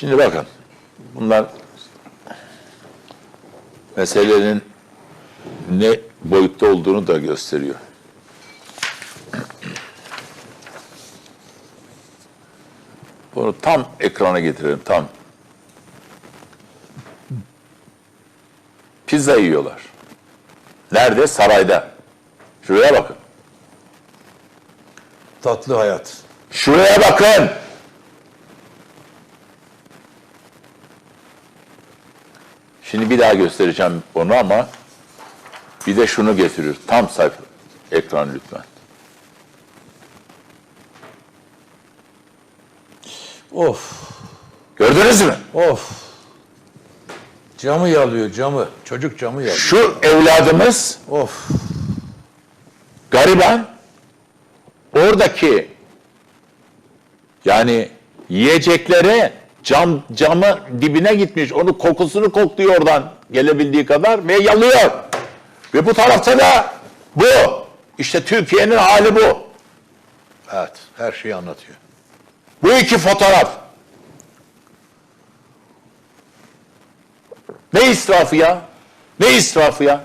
Şimdi bakın, bunlar meselenin ne boyutta olduğunu da gösteriyor. Bunu tam ekrana getirelim, tam. Pizza yiyorlar. Nerede? Sarayda. Şuraya bakın. Tatlı hayat. Şuraya bakın. Şimdi bir daha göstereceğim onu ama bir de şunu getirir. Tam sayfa ekran lütfen. Of, Gördünüz mü? of. Camı yalıyor, camı. Çocuk camı yalıyor. Şu evladımız Of. gariban oradaki yani yiyeceklere cam camı dibine gitmiş. Onu kokusunu kokluyor oradan gelebildiği kadar ve yalıyor. Ve bu tarafta da bu. İşte Türkiye'nin hali bu. Evet, her şeyi anlatıyor. Bu iki fotoğraf. Ne israfı ya? Ne israfı ya?